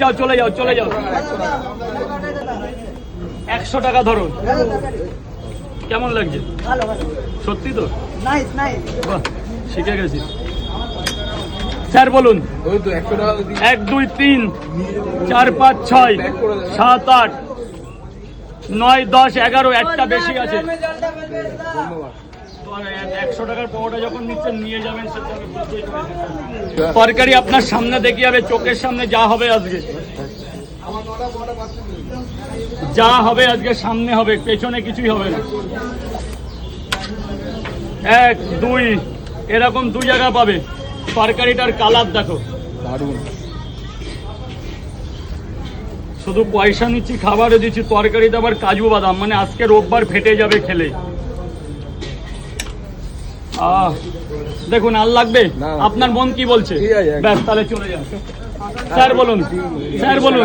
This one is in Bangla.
যাও চলে যাও চলে যাও। একশো টাকা ধরুন। কেমন লাগছে? সত্যি তো? শিখে গেছি। স্যার বলুন। ওই তো একশো টাকা দিই এক দুই তিন চার পাঁচ ছয় সাত আট নয় দশ এগারো একটা বেশি আছে। একশো টাকার পাওয়াটা যখন নিচ্ছেন নিয়ে যাবেন। তরকারি আপনার সামনে দেখি যাবে চোখের সামনে যা হবে আজকে। যা হবে আজকে সামনে হবে পেছনে কিছুই হবে না। এক দুই এরকম দু জায়গা পাবে। তরকারিটার কালার দেখো। দারুণ। শুধু পয়সা নিচ্ছি খাবারও দিচ্ছি তরকারিতে আবার কাজু বাদাম মানে আজকে রোববার ফেটে যাবে খেলে। দেখুন আর লাগবে আপনার মন কি বলছে। ব্যাস তাহলে চলে যান স্যার বলুন স্যার বলুন।